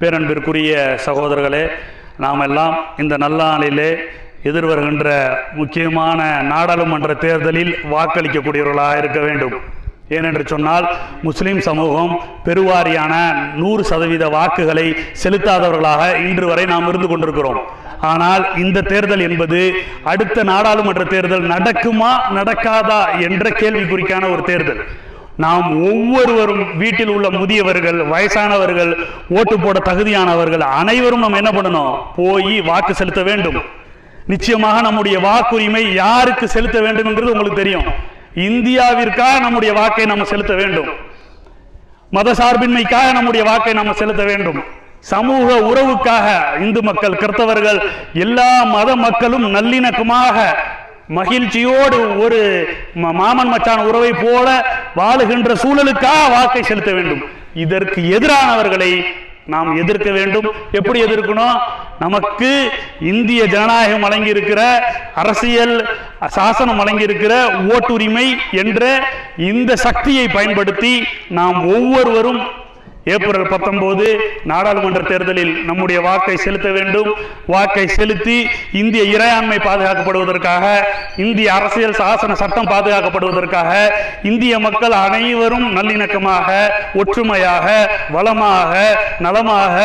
பேரன்பிற்குரிய சகோதரர்களே நாம் எல்லாம் இந்த நல்லாளிலே எதிர்வருகின்ற முக்கியமான நாடாளுமன்ற தேர்தலில் வாக்களிக்கக்கூடியவர்களாக இருக்க வேண்டும். ஏனென்று சொன்னால் முஸ்லிம் சமூகம் பெருவாரியான நூறு சதவீத வாக்குகளை செலுத்தாதவர்களாக இன்று வரை நாம் இருந்து கொண்டிருக்கிறோம். ஆனால் இந்த தேர்தல் என்பது அடுத்த நாடாளுமன்ற தேர்தல் நடக்குமா நடக்காதா என்ற கேள்விக்குறிக்கான ஒரு தேர்தல். நாம் ஒவ்வொருவரும் வீட்டில் உள்ள முதியவர்கள் வயசானவர்கள் ஓட்டு போட தகுதியானவர்கள் அனைவரும் நம்ம என்ன பண்ணணும்? போய் வாக்கு செலுத்த வேண்டும். நிச்சயமாக நம்முடைய வாக்குரிமை யாருக்கு செலுத்த வேண்டும் என்றது உங்களுக்கு தெரியும். இந்தியாவிற்காக நம்முடைய வாக்கை நம்ம செலுத்த வேண்டும். மதசார்பின்மைக்காக நம்முடைய வாக்கை நம்ம செலுத்த வேண்டும். சமூக உறவுக்காக இந்து மக்கள் கிறிஸ்தவர்கள் எல்லா மத மக்களும் நல்லிணக்கமாக மகிழ்ச்சியோடு ஒரு மாமன் மச்சான் உறவை போல வாழுகின்ற சூழலுக்காக வாக்கை செலுத்த வேண்டும். இதற்கு எதிரானவர்களை நாம் எதிர்க்க வேண்டும். எப்படி எதிர்க்கணும்? நமக்கு இந்திய ஜனநாயகம் வழங்கியிருக்கிற அரசியல் சாசனம் வழங்கியிருக்கிற ஓட்டுரிமை என்ற இந்த சக்தியை பயன்படுத்தி நாம் ஒவ்வொருவரும் ஏப்ரல் பத்தொன்பது நாடாளுமன்ற தேர்தலில் நம்முடைய வாக்கை செலுத்த வேண்டும். வாக்கை செலுத்தி இந்திய இறையாண்மை பாதுகாக்கப்படுவதற்காக இந்திய அரசியல் சாசன சட்டம் பாதுகாக்கப்படுவதற்காக இந்திய மக்கள் அனைவரும் நல்லிணக்கமாக ஒற்றுமையாக வளமாக நலமாக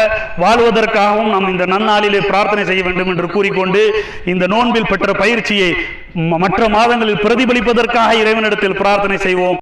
வாழ்வதற்காகவும் நாம் இந்த நன்னாளிலே பிரார்த்தனை செய்ய வேண்டும் என்று கூறிக்கொண்டு இந்த நோன்பில் பெற்ற பயிற்சியை மற்ற மாதங்களில் பிரதிபலிப்பதற்காக இறைவனிடத்தில் பிரார்த்தனை செய்வோம்.